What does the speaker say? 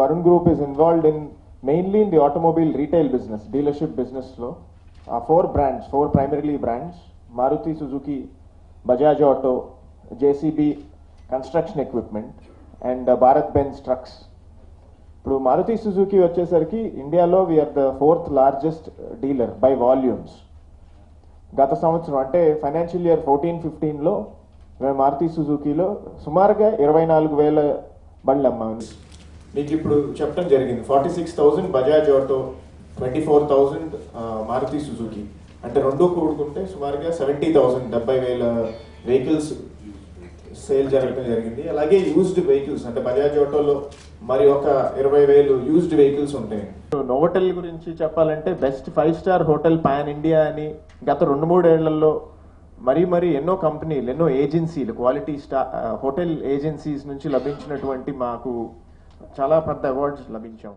Varun group is involved in mainly in the automobile retail business dealership business లో ఆ four brands four primarily brands Maruti Suzuki Bajaj auto JCB construction equipment and Bharat Benz trucks ఇప్పుడు Maruti Suzuki వచ్చేసరికి ఇండియాలో we're the fourth largest dealer by volumes గత సంవత్సరం అంటే financial year fourteen ఫిఫ్టీన్లో మేము మారుతి సుజుకిలో సుమారుగా ఇరవై నాలుగు వేల బండ్లు అమ్మాము మీకు ఇప్పుడు చెప్పడం జరిగింది. Forty six thousand Bajaj auto twenty four thousand Maruti Suzuki. అంటే రెండు కూడుకుంటే సుమారుగా సెవెంటీ థౌజండ్ డెబ్బై వేల వెహికల్స్ సేల్ జరగడం జరిగింది. అలాగే యూజ్డ్ వెహికల్స్ అంటే బజాజ్ ఆటోలో మరి ఒక ఇరవై వేలు యూజ్డ్ వెహికల్స్ ఉంటాయి. నోవోటెల్ గురించి చెప్పాలంటే best five star hotel pan India అని గత రెండు మూడేళ్ళలో మరీ మరీ ఎన్నో కంపెనీలు ఎన్నో ఏజెన్సీలు క్వాలిటీ స్టా హోటల్ ఏజెన్సీస్ నుంచి లభించినటువంటి మాకు చాలా పెద్ద అవార్డ్స్ లభించాం.